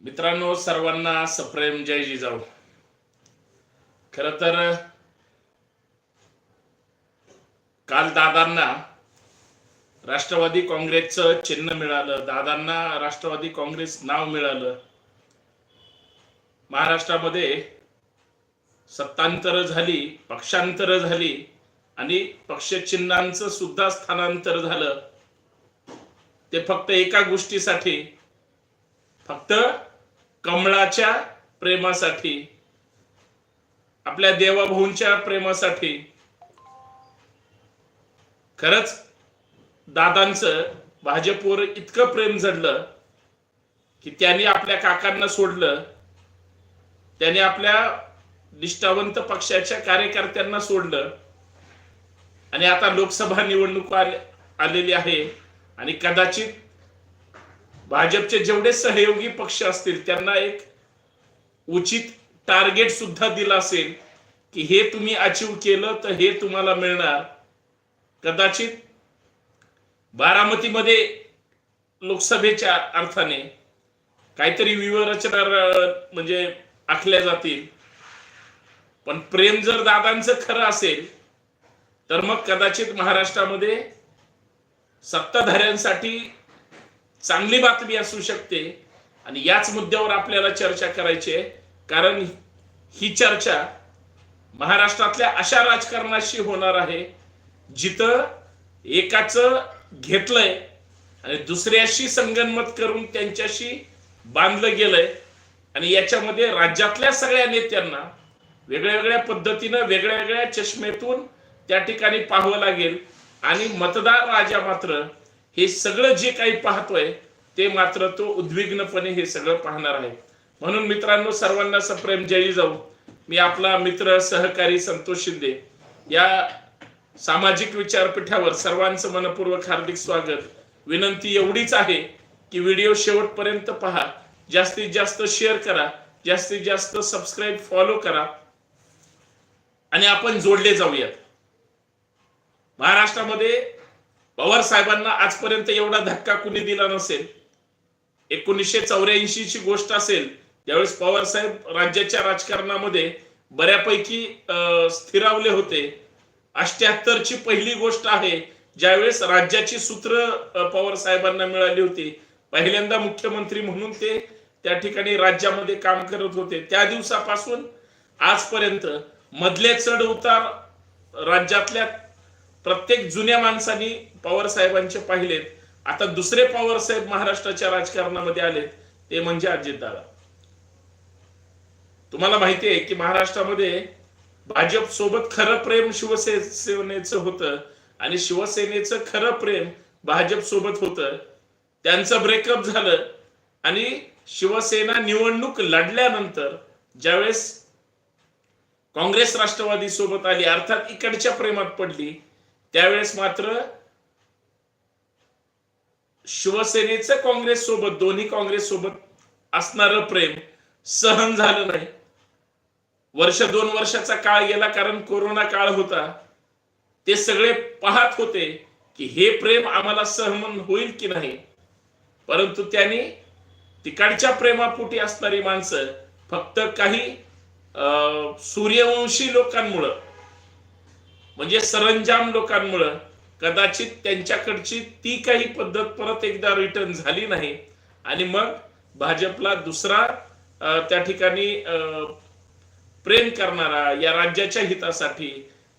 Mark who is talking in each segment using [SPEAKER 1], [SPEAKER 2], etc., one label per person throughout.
[SPEAKER 1] मित्रांनो सर्वांना सप्रेम जय जिजाऊ. खर तर काल दादांना राष्ट्रवादी काँग्रेसचं चिन्ह मिळालं. दादांना राष्ट्रवादी काँग्रेस नाव मिळालं. महाराष्ट्रामध्ये सत्तांतर झाली पक्षांतर झाली आणि पक्षचिन्हांचं सुद्धा स्थानांतर झालं. ते फक्त एका गोष्टीसाठी फक्त कमळाच्या प्रेमासाठी आपल्या देवाभाऊंच्या प्रेमासाठी. खरंच दादांचं भाजपवर इतकं प्रेम जडलं की त्यांनी आपल्या काकांना सोडलं. त्याने आपल्या निष्ठावंत पक्षाच्या कार्यकर्त्यांना सोडलं. आणि आता लोकसभा निवडणूक आले- आलेली आहे. आणि कदाचित भाजपचे जेवढे सहयोगी पक्ष असतील त्यांना एक उचित टार्गेट सुद्धा दिला असेल की हे तुम्ही अचीव केलं तर हे तुम्हाला मिळणार. कदाचित बारामतीमध्ये लोकसभेच्या अर्थाने काहीतरी व्यूहरचना म्हणजे आखल्या जातील. पण प्रेम जर दादांचं खरं असेल तर मग कदाचित महाराष्ट्रामध्ये सत्ताधाऱ्यांसाठी चांगली बातमी असू शकते. आणि याच मुद्द्यावर आपल्याला चर्चा करायची आहे. कारण ही चर्चा महाराष्ट्रातल्या अशा राजकारणाशी होणार आहे जिथं एकाच घेतलंय आणि दुसऱ्याशी संगनमत करून त्यांच्याशी बांधलं गेलंय. आणि याच्यामध्ये राज्यातल्या सगळ्या नेत्यांना वेगळ्या वेगळ्या पद्धतीनं वेगळ्या वेगळ्या चष्मेतून त्या ठिकाणी पाहावं लागेल. आणि मतदार राजा मात्र हे सगळं जे काही पाहतोय ते मात्र तो उद्विग्नपणे हे सगळं पाहणार आहे. म्हणून मित्रांनो सर्वांना सप्रेम जयी जाऊ. मी आपला मित्र सहकारी संतोष शिंदे. या सामाजिक विचारपीठावर सर्वांचं मनपूर्वक हार्दिक स्वागत. विनंती एवढीच आहे की व्हिडिओ शेवटपर्यंत पहा. जास्तीत जास्त शेअर करा. जास्तीत जास्त सबस्क्राईब फॉलो करा. आणि आपण जोडले जाऊयात. महाराष्ट्रामध्ये पवार साहेबांना आजपर्यंत एवढा धक्का कुणी दिला नसेल? एकोणीसशे चौऱ्याऐंशी ची गोष्ट असेल त्यावेळेस पवार साहेब राज्याच्या राजकारणामध्ये बऱ्यापैकी अं, स्थिरावले होते. अष्ट्याहत्तर ची पहिली गोष्ट आहे ज्यावेळेस राज्याची सूत्र पवार साहेबांना मिळाली होती. पहिल्यांदा मुख्यमंत्री म्हणून ते त्या ठिकाणी राज्यामध्ये काम करत होते. त्या दिवसापासून आजपर्यंत मधले चढ उतार राज्यातल्या प्रत्येक जुन्या माणसांनी पवार साहेबांचे पाहिलेत आता दुसरे पवार साहेब महाराष्ट्राच्या राजकारणामध्ये आलेत ते म्हणजे अजितदादा तुम्हाला माहिती आहे की महाराष्ट्रामध्ये भाजप सोबत खरं प्रेम शिवसेनेचं होतं आणि शिवसेनेचं खरं प्रेम भाजप सोबत होतं. त्यांचं ब्रेकअप झालं आणि शिवसेना निवडणूक लढल्यानंतर ज्यावेळेस काँग्रेस राष्ट्रवादी सोबत आली अर्थात इकडच्या प्रेमात पडली त्यावेळेस मात्र शिवसेनेचं काँग्रेस सोबत दोन्ही काँग्रेस सोबत असणार प्रेम सहन झालं नाही. वर्ष दोन वर्षाचा काळ गेला कारण कोरोना काळ होता. ते सगळे पाहत होते की हे प्रेम आम्हाला सहन होईल की नाही. परंतु त्यांनी तिकडच्या प्रेमापोटी असणारी माणसं फक्त काही अं, सूर्यवंशी लोकांमुळं म्हणजे सरंजाम लोकांमुळं कदाचित त्यांच्याकडची ती काही पद्धत परत एकदा रिटर्न झाली नाही. आणि मग भाजपला दुसरा त्या ठिकाणी प्रेम करणारा या राज्याच्या हितासाठी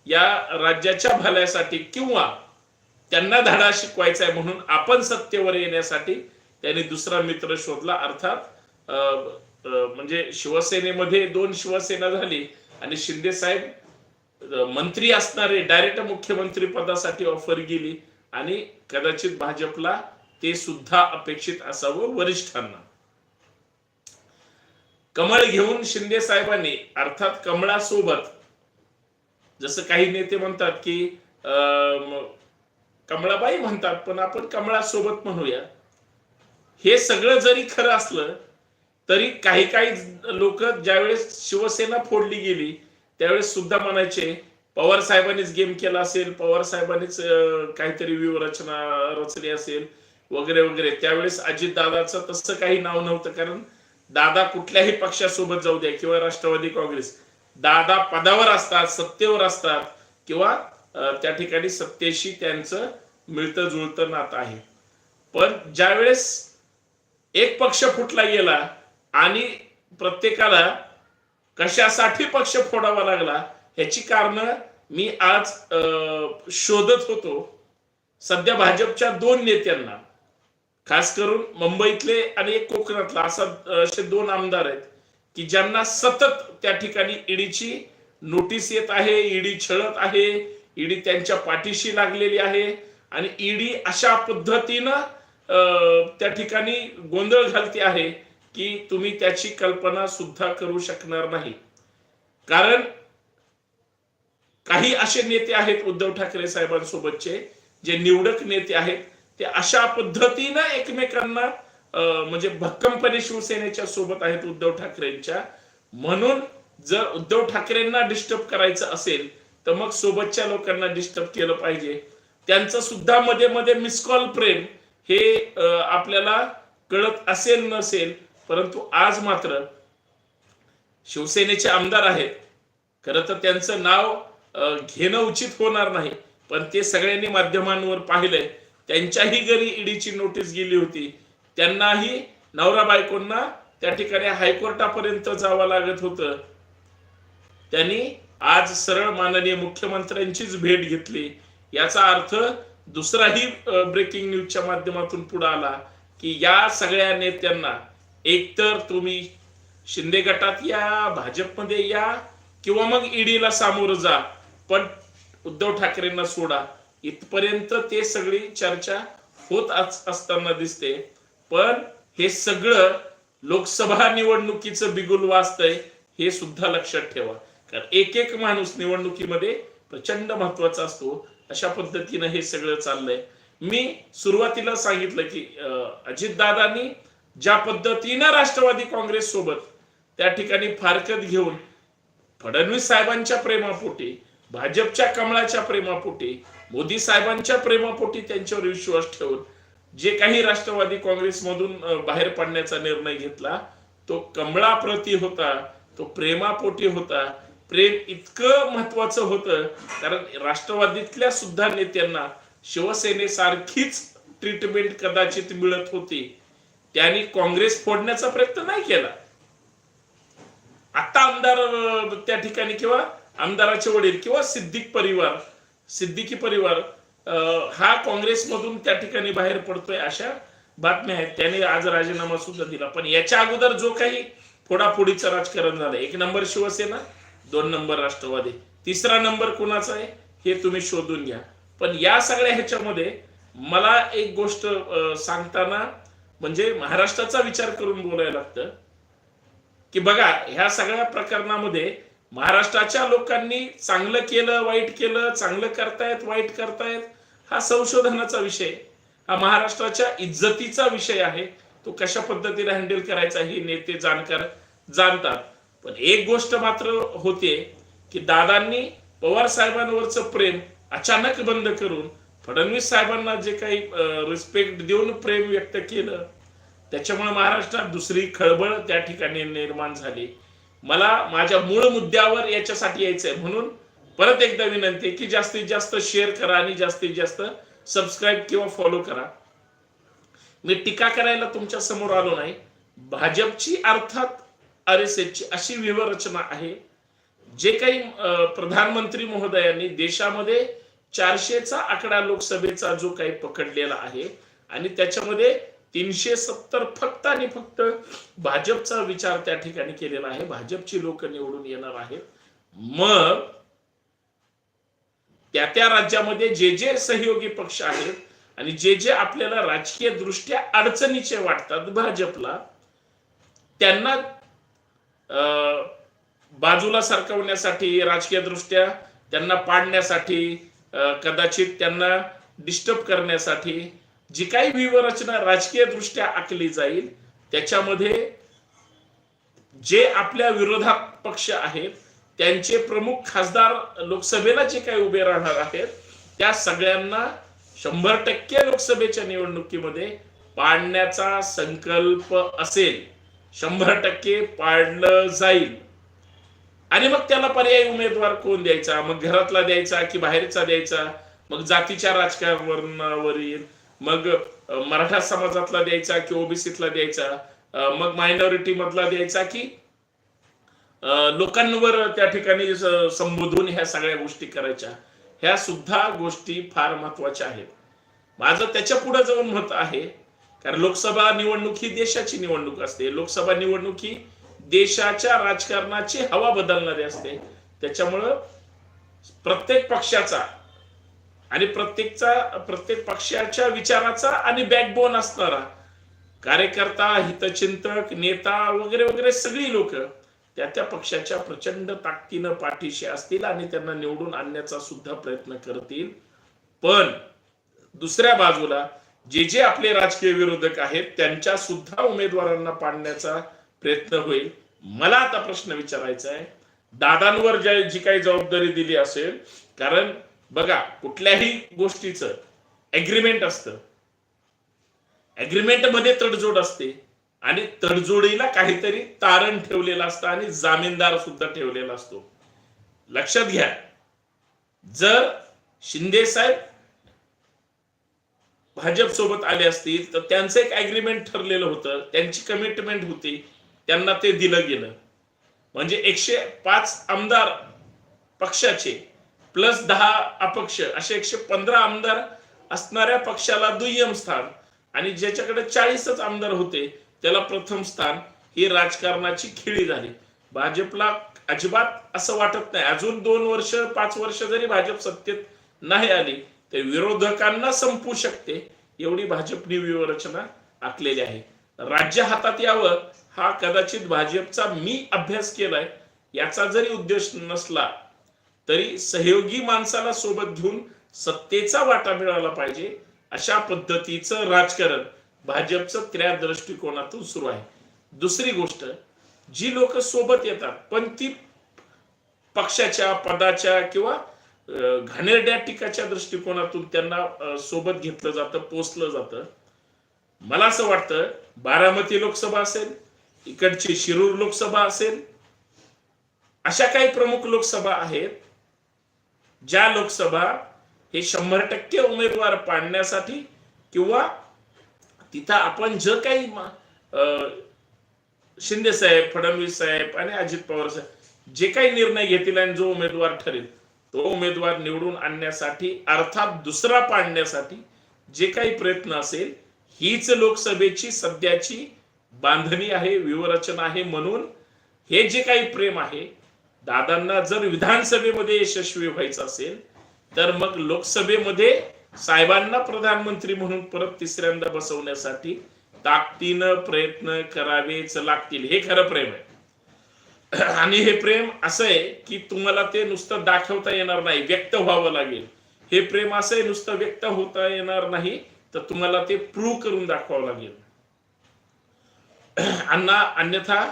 [SPEAKER 1] या राज्याच्या भल्यासाठी किंवा त्यांना धडा शिकवायचा आहे म्हणून आपण सत्तेवर येण्यासाठी त्यांनी दुसरा मित्र शोधला. अर्थात अं, म्हणजे शिवसेनेमध्ये दोन शिवसेना झाली आणि शिंदे साहेब मंत्री असणारे डायरेक्ट मुख्यमंत्री पदासाठी ऑफर गेली आणि कदाचित भाजपला ते सुद्धा अपेक्षित असावं वरिष्ठांना. कमळ घेऊन शिंदे साहेबांनी अर्थात कमळासोबत जसं काही नेते म्हणतात की अं, कमळाबाई म्हणतात पण आपण कमळासोबत म्हणूया. हे सगळं जरी खरं असलं तरी काही काही लोक ज्यावेळेस शिवसेना फोडली गेली त्यावेळेस सुद्धा म्हणायचे पवार साहेबांनीच गेम केला असेल पवार साहेबांनीच काहीतरी व्यूहरचना रचली असेल वगैरे वगैरे. त्यावेळेस अजितदादाचं तसं काही नाव नव्हतं कारण दादा कुठल्याही पक्षासोबत जाऊ द्या किंवा राष्ट्रवादी काँग्रेस. दादा पदावर असतात सत्तेवर असतात किंवा त्या ठिकाणी सत्तेशी त्यांचं मिळतं जुळतं नातं आहे. पण ज्यावेळेस एक पक्ष फुटला गेला आणि प्रत्येकाला कशासाठी पक्ष फोडावा लागला ह्याची कारण मी आज शोधत होतो. सध्या भाजपच्या दोन नेत्यांना खास करून मुंबईतले आणि एक कोकणातला असा असे दोन आमदार आहेत की ज्यांना सतत त्या ठिकाणी ईडीची नोटीस येत आहे ईडी छळत आहे ईडी त्यांच्या पाठीशी लागलेली आहे आणि ईडी अशा पद्धतीनं त्या ठिकाणी गोंधळ घालते आहे. की तुम्ही त्याची कल्पना सुद्धा करू शकणार नाही. कारण काही असे नेते आहेत उद्धव ठाकरे साहेबांसोबतचे जे निवडक नेते आहेत ते अशा पद्धतीनं एकमेकांना म्हणजे भक्कमपणे शिवसेनेच्या सोबत आहेत उद्धव ठाकरेंच्या. म्हणून जर उद्धव ठाकरेंना डिस्टर्ब करायचं असेल तर मग सोबतच्या लोकांना डिस्टर्ब केलं पाहिजे. त्यांचं सुद्धा मध्ये मध्ये मिसकॉल प्रेम हे आपल्याला कळत असेल नसेल परंतु आज मात्र शिवसेनेचे आमदार आहेत. खरं तर त्यांचं नाव घेणं उचित होणार नाही. पण ते सगळ्यांनी माध्यमांवर पाहिलंय. त्यांच्याही घरी ईडीची नोटीस गेली होती. त्यांनाही नवरा बायकोंना त्या ठिकाणी हायकोर्टापर्यंत जावं लागत होतं. त्यांनी आज सरळ माननीय मुख्यमंत्र्यांचीच भेट घेतली. याचा अर्थ दुसराही ब्रेकिंग न्यूजच्या माध्यमातून पुढे आला की या सगळ्या नेत्यांना एकतर तुम्ही शिंदे गटात या भाजपमध्ये या किंवा मग ईडीला सामोरं जा पण उद्धव ठाकरेंना सोडा. इथपर्यंत ते सगळी चर्चा होत असताना दिसते. पण हे सगळं लोकसभा निवडणुकीचं बिगुल वाचतंय हे सुद्धा लक्षात ठेवा. कारण एक एक माणूस निवडणुकीमध्ये प्रचंड महत्त्वाचा असतो. अशा पद्धतीनं हे सगळं चाललंय. मी सुरुवातीला सांगितलं की अजित दादांनी ज्या पद्धतीनं राष्ट्रवादी काँग्रेस सोबत त्या ठिकाणी फारकत घेऊन फडणवीस साहेबांच्या प्रेमापोटी भाजपच्या कमळाच्या प्रेमापोटी मोदी साहेबांच्या प्रेमापोटी त्यांच्यावर विश्वास ठेवून जे काही राष्ट्रवादी काँग्रेसमधून बाहेर पडण्याचा निर्णय घेतला तो कमळाप्रती होता तो प्रेमापोटी होता. प्रेम इतकं महत्वाचं होतं कारण राष्ट्रवादीतल्या सुद्धा नेत्यांना शिवसेनेसारखीच ट्रीटमेंट कदाचित मिळत होती. त्यांनी काँग्रेस फोडण्याचा प्रयत्न नाही केला. आता आमदार त्या ठिकाणी किंवा आमदाराचे वडील किंवा सिद्दीक परिवार सिद्दीकी परिवार हा काँग्रेसमधून त्या ठिकाणी बाहेर पडतोय अशा बातम्या आहेत. त्याने आज राजीनामा सुद्धा दिला. पण याच्या अगोदर जो काही फोडाफोडीचं राजकारण झालं एक नंबर शिवसेना दोन नंबर राष्ट्रवादी तिसरा नंबर कुणाचा आहे हे तुम्ही शोधून घ्या. पण या सगळ्या ह्याच्यामध्ये मला एक गोष्ट सांगताना म्हणजे महाराष्ट्राचा विचार करून बोलायला लागतं की बघा ह्या सगळ्या प्रकरणामध्ये महाराष्ट्राच्या लोकांनी चांगलं केलं वाईट केलं चांगलं करतायत वाईट करतायत हा संशोधनाचा विषय. हा महाराष्ट्राच्या इज्जतीचा विषय आहे. तो कशा पद्धतीने हँडल करायचा हे नेते जाणकार जाणतात. पण एक गोष्ट मात्र होते की दादांनी पवार साहेबांवरचं प्रेम अचानक बंद करून फडणवीस साहेबांना जे काही रिस्पेक्ट देऊन प्रेम व्यक्त केलं त्याच्यामुळे महाराष्ट्रात दुसरी खळबळ त्या ठिकाणी निर्माण झाली. मला माझ्या मूळ मुद्द्यावर याच्यासाठी यायचंय. म्हणून परत एकदा विनंती की जास्तीत जास्त शेअर करा आणि जास्तीत जास्त सबस्क्राईब किंवा फॉलो करा. मी टीका करायला तुमच्यासमोर आलो नाही. भाजपची अर्थात आर एस एसची अशी व्यूहरचना आहे. जे काही प्रधानमंत्री महोदयांनी देशामध्ये चारशेचा आकडा लोकसभेचा जो काही पकडलेला आहे आणि त्याच्यामध्ये तीनशे सत्तर फक्त आणि फक्त भाजपचा विचार त्या ठिकाणी केलेला आहे. भाजपची लोक निवडून येणार आहेत. मग त्या त्या राज्यामध्ये जे जे सहयोगी पक्ष आहेत आणि जे जे आपल्याला राजकीय दृष्ट्या अडचणीचे वाटतात भाजपला त्यांना अं, बाजूला सरकवण्यासाठी राजकीय दृष्ट्या त्यांना पाडण्यासाठी कदाचित त्यांना डिस्टर्ब करण्यासाठी जी काही व्यूहरचना राजकीय दृष्ट्या आखली जाईल त्याच्यामध्ये जे आपल्या विरोधात पक्ष आहेत त्यांचे प्रमुख खासदार लोकसभेला जे काही उभे राहणार आहेत त्या सगळ्यांना शंभर टक्के लोकसभेच्या निवडणुकीमध्ये पाडण्याचा संकल्प असेल. शंभर टक्के पाडलं जाईल. आणि मग त्याला पर्यायी उमेदवार कोण द्यायचा? मग घरातला द्यायचा की बाहेरचा द्यायचा? मग जातीच्या राजकारणावरील मग मराठा समाजातला द्यायचा की ओबीसीतला द्यायचा? मग मायनॉरिटी मधला द्यायचा की लोकांवर त्या ठिकाणी संबोधून ह्या सगळ्या गोष्टी करायच्या? ह्या सुद्धा गोष्टी फार महत्त्वाच्या आहेत. माझं त्याच्या पुढे जाऊन मत आहे कारण लोकसभा निवडणूक ही देशाची निवडणूक असते. लोकसभा निवडणूक ही देशाच्या राजकारणाची हवा बदलणारी असते. त्याच्यामुळं प्रत्येक पक्षाचा आणि प्रत्येकचा प्रत्येक पक्षाच्या विचाराचा आणि बॅकबोन असणारा कार्यकर्ता हितचिंतक नेता वगैरे वगैरे सगळी लोक त्या त्या पक्षाच्या प्रचंड ताकदीनं पाठीशी असतील आणि त्यांना निवडून आणण्याचा सुद्धा प्रयत्न करतील. पण दुसऱ्या बाजूला जे जे आपले राजकीय विरोधक आहेत त्यांच्या सुद्धा उमेदवारांना पाडण्याचा प्रयत्न होईल. मला आता प्रश्न विचारायचा आहे. दादांवर ज्या जी काही जबाबदारी दिली असेल कारण बघा कुठल्याही गोष्टीचं ऍग्रीमेंट असतं. ऍग्रीमेंटमध्ये तडजोड असते. आणि तडजोडीला काहीतरी तारण ठेवलेलं असतं आणि जामीनदार सुद्धा ठेवलेला असतो. लक्षात घ्या. जर शिंदे साहेब भाजप सोबत आले असतील तर त्यांचं एक ऍग्रीमेंट ठरलेलं होतं. त्यांची कमिटमेंट होती. त्यांना ते दिलं गेलं. म्हणजे एकशे पाच आमदार पक्षाचे प्लस दहा अपक्ष असे एकशे पंधरा आमदार असणाऱ्या पक्षाला दुय्यम स्थान आणि ज्याच्याकडे चाळीसच आमदार होते त्याला प्रथम स्थान ही राजकारणाची खेळी झाली. भाजपला अजिबात असं वाटत नाही. अजून दोन वर्ष पाच वर्ष जरी भाजप सत्तेत नाही आली तर विरोधकांना संपू शकते एवढी भाजपनी व्यूहरचना आखलेली आहे. राज्य हातात यावं हा कदाचित भाजपचा मी अभ्यास केलाय याचा जरी उद्देश नसला तरी सहयोगी माणसाला सोबत घेऊन सत्तेचा वाटा मिळाला पाहिजे अशा पद्धतीचं राजकारण भाजपचं त्या दृष्टिकोनातून सुरू आहे. दुसरी गोष्ट जी लोक सोबत येतात पण ती पक्षाच्या पदाच्या किंवा घाणेरड्या टीकाच्या दृष्टिकोनातून त्यांना सोबत घेतलं जातं पोचलं जातं. मला असं वाटतं बारामती लोकसभा असेल इकडची शिरूर लोकसभा असेल अशा काही प्रमुख लोकसभा आहेत ज्या लोकसभा हे शंभर टक्के उमेदवार पाडण्यासाठी किंवा तिथं आपण जे काही शिंदे साहेब फडणवीस साहेब आणि अजित पवार साहेब जे काही निर्णय घेतील आणि जो उमेदवार ठरेल तो उमेदवार निवडून आणण्यासाठी अर्थात दुसरा पाडण्यासाठी जे काही प्रयत्न असेल हीच लोकसभेची सध्याची बांधणी आहे व्यूहरचना आहे म्हणून हे जे काही प्रेम आहे दादांना जर विधानसभेमध्ये यशस्वी व्हायचं असेल तर मग लोकसभेमध्ये साहेबांना प्रधानमंत्री म्हणून परत तिसऱ्यांदा बसवण्यासाठी ताकदीनं प्रयत्न करावेच लागतील. हे खरं प्रेम आहे. आणि हे प्रेम असं आहे की तुम्हाला ते नुसतं दाखवता येणार नाही व्यक्त व्हावं लागेल. हे प्रेम असं आहे नुसतं व्यक्त होता येणार नाही तर तुम्हाला ते प्रूव्ह करून दाखवावं लागेल. अण्णा अन्यथा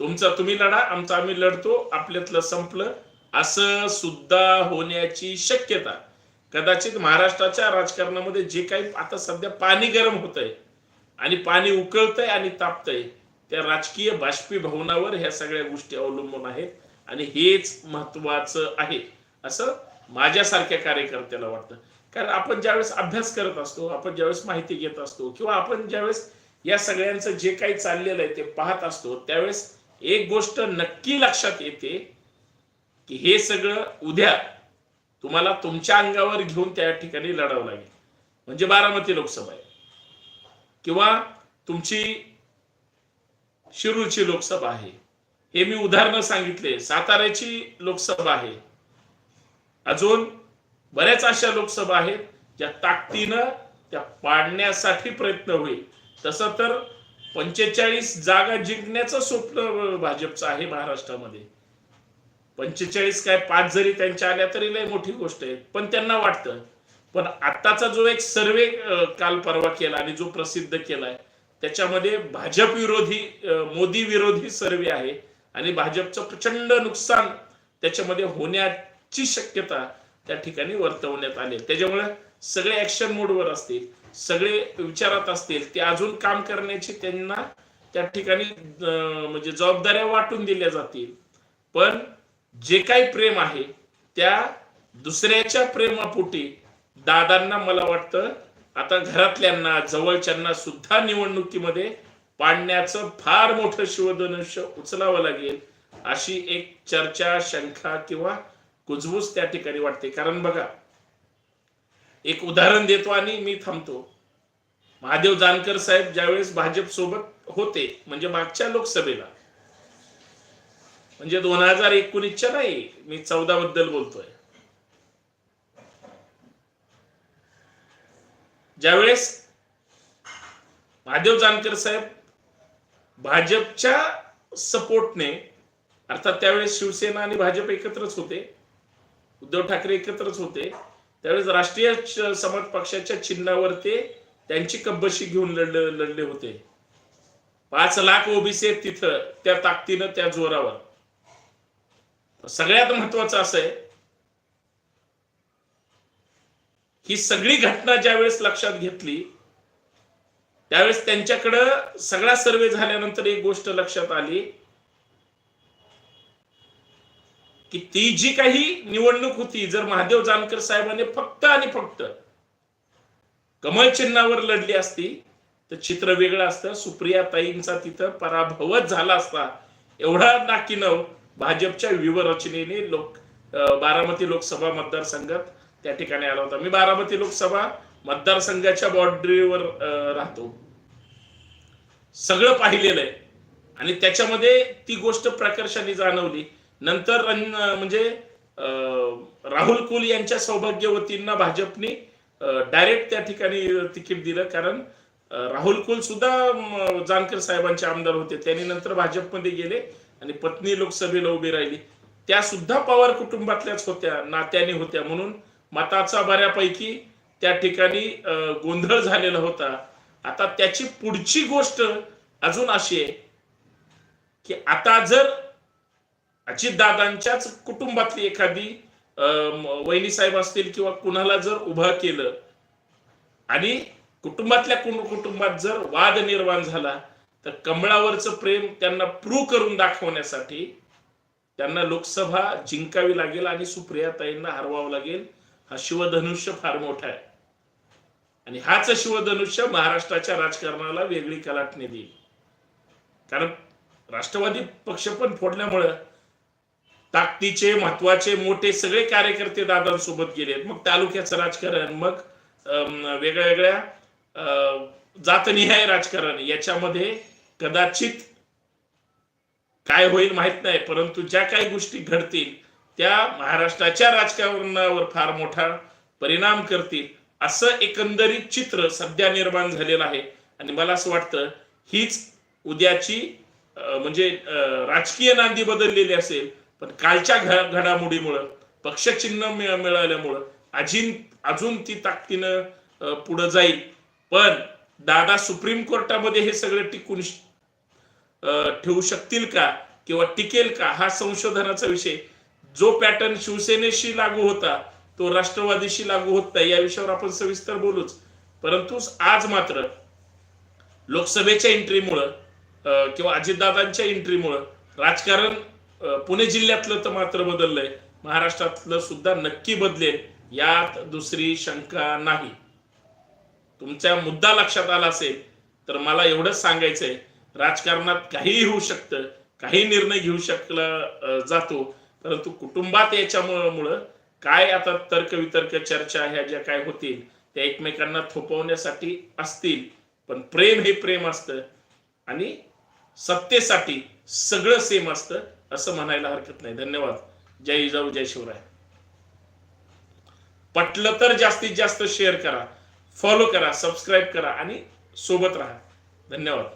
[SPEAKER 1] तुमचा तुम्ही लढा आमचा आम्ही लढतो आपल्यातलं संपलं. असं सुद्धा होण्याची शक्यता. कदाचित महाराष्ट्राच्या राजकारणामध्ये जे काही आता सध्या पाणी गरम होत आहे आणि पाणी उकळतंय आणि तापतंय त्या राजकीय बाष्पीभवनावर ह्या सगळ्या गोष्टी अवलंबून आहेत आणि हेच महत्वाचं आहे असं माझ्यासारख्या कार्यकर्त्याला वाटतं. कारण आपण ज्यावेळेस अभ्यास करत असतो आपण ज्यावेळेस माहिती घेत असतो किंवा आपण ज्यावेळेस या सगळ्यांचं जे काही चाललेलं आहे ते पाहत असतो. त्यावेळेस एक गोष्ट नक्की लक्षात येते की हे सगळं उद्या तुम्हाला तुमच्या अंगावर घेऊन त्या ठिकाणी लढावं लागेल. म्हणजे बारामती लोकसभा आहे. किंवा तुमची शिरूरची लोकसभा आहे. हे मी उदाहरणं सांगितले. साताऱ्याची लोकसभा आहे. अजून बऱ्याच अशा लोकसभा आहेत ज्या ताकदीनं त्या पाडण्यासाठी प्रयत्न होईल. तसं तर पंचेचाळीस जागा जिंकण्याचं स्वप्न भाजपचं आहे महाराष्ट्रामध्ये. पंचेचाळीस काय पाच जरी त्यांच्या आल्या तरी लय मोठी गोष्ट आहे पण त्यांना वाटतं. पण आत्ताचा जो एक सर्वे काल परवा केला आणि जो प्रसिद्ध केलाय त्याच्यामध्ये भाजप विरोधी मोदी विरोधी सर्वे आहे आणि भाजपचं प्रचंड नुकसान त्याच्यामध्ये होण्याची शक्यता त्या ठिकाणी वर्तवण्यात आली त्याच्यामुळे सगळे ऍक्शन मोडवर असतील. सगळे विचारात असतील ते अजून काम करण्याची त्यांना त्या ठिकाणी म्हणजे जबाबदाऱ्या वाटून दिल्या जातील. पण जे काही प्रेम आहे त्या दुसऱ्याच्या प्रेमापोटी दादांना मला वाटतं आता घरातल्यांना जवळच्यांना सुद्धा निवडणुकीमध्ये पाडण्याचं फार मोठं शिवधनुष्य उचलावं लागेल अशी एक चर्चा शंका किंवा कुजबूज त्या ठिकाणी वाटते. कारण बघा एक उदाहरण देतो आणि मी थांबतो. महादेव जानकर साहेब ज्यावेळेस भाजप सोबत होते म्हणजे मागच्या लोकसभेला. म्हणजे दोन हजार एकोणीसच्या नाही मी चौदा बद्दल बोलतोय. ज्यावेळेस महादेव जानकर साहेब भाजपच्या सपोर्टने अर्थात त्यावेळेस शिवसेना आणि भाजप एकत्रच होते उद्धव ठाकरे एकत्रच होते त्यावेळेस राष्ट्रीय समाज पक्षाच्या चिन्हावर ते त्यांची कब्बशी घेऊन लढले लढले होते. पाच लाख ओबीसी तिथं त्या ताकदीनं त्या जोरावर. सगळ्यात महत्वाचं असं आहे ही सगळी घटना ज्यावेळेस लक्षात घेतली त्यावेळेस त्यांच्याकडं सगळा सर्वे झाल्यानंतर एक गोष्ट लक्षात आली की ती जी काही निवडणूक होती जर महादेव जानकर साहेबांनी फक्त आणि फक्त कमळ चिन्हावर लढली असती तर चित्र वेगळं असतं. सुप्रिया ताईंचा तिथं पराभवच झाला असता. एवढा नाकीनव भाजपच्या व्यूहरचनेने लोक बारामती लोकसभा मतदारसंघात त्या ठिकाणी आला होता. मी बारामती लोकसभा मतदारसंघाच्या बॉर्डरीवर राहतो. सगळं पाहिलेलं आहे. आणि त्याच्यामध्ये ती गोष्ट प्रकर्षाने जाणवली. नंतर म्हणजे राहुल कुल यांच्या सौभाग्यवतींना भाजपने डायरेक्ट त्या ठिकाणी तिकीट दिलं. कारण राहुल कुल सुद्धा जानकर साहेबांचे आमदार होते. त्यांनी नंतर भाजपमध्ये गेले आणि पत्नी लोकसभेला उभी राहिली. त्या सुद्धा पवार कुटुंबातल्याच होत्या नात्याने होत्या. म्हणून मताचा बऱ्यापैकी त्या ठिकाणी गोंधळ झालेला होता. आता त्याची पुढची गोष्ट अजून अशी आहे की आता जर अजितदादांच्याच कुटुंबातली एखादी वहिनी साहेब असतील किंवा कुणाला जर उभं केलं आणि कुटुंबातल्या कुण- कुटुंबात जर वाद निर्माण झाला तर कमळावरचं प्रेम त्यांना प्रूव्ह करून दाखवण्यासाठी त्यांना लोकसभा जिंकावी लागेल आणि सुप्रियाताईंना हरवावं लागेल. हा शिवधनुष्य फार मोठा आहे. आणि हाच शिवधनुष्य महाराष्ट्राच्या राजकारणाला वेगळी कलाटणी देईल. कारण राष्ट्रवादी पक्ष पण फोडल्यामुळं ताकदीचे महत्त्वाचे मोठे सगळे कार्यकर्ते दादांसोबत गेलेत मग तालुक्याचं राजकारण मग वेगळ्या वेगळ्या अं, जातनिहाय राजकारण याच्यामध्ये कदाचित काय होईल माहीत नाही परंतु ज्या काही गोष्टी घडतील त्या महाराष्ट्राच्या राजकारणावर फार मोठा परिणाम करतील असं एकंदरीत चित्र सध्या निर्माण झालेलं आहे. आणि मला असं वाटतं हीच उद्याची अं, म्हणजे राजकीय नांदी बदललेली असेल पण कालच्या घ- घडामोडीमुळं पक्षचिन्ह मिळाल्यामुळं अजिन अजून ती ताकदीनं पुढं जाईल. पण दादा सुप्रीम कोर्टामध्ये हे सगळं टिकून ठेवू शकतील का? किंवा टिकेल का? हा संशोधनाचा विषय. जो पॅटर्न शिवसेनेशी लागू होता तो राष्ट्रवादीशी लागू होत नाही या विषयावर आपण सविस्तर बोलूच. परंतु आज मात्र लोकसभेच्या एंट्रीमुळं किंवा अजितदादांच्या एंट्रीमुळं राजकारण पुणे जिल्ह्यातलं तर मात्र बदललंय. महाराष्ट्रातलं सुद्धा नक्की बदलेल यात दुसरी शंका नाही. तुमचा मुद्दा लक्षात आला असेल तर मला एवढंच सांगायचंय राजकारणात काहीही होऊ शकतं काही निर्णय घेऊ शकला जातो. परंतु कुटुंबात याच्यामुळं काय आता तर्क वितर्क चर्चा ह्या ज्या काय होतील त्या एकमेकांना थोपवण्यासाठी असतील पण प्रेम हे प्रेम असतं. आणि सत्तेसाठी सगळं सेम असतं. असं म्हणायला हरकत नाही. धन्यवाद. जय जाऊ जय शिवराय. पटलं तर जास्तीत जास्त शेअर करा फॉलो करा सबस्क्राईब करा आणि सोबत राहा. धन्यवाद.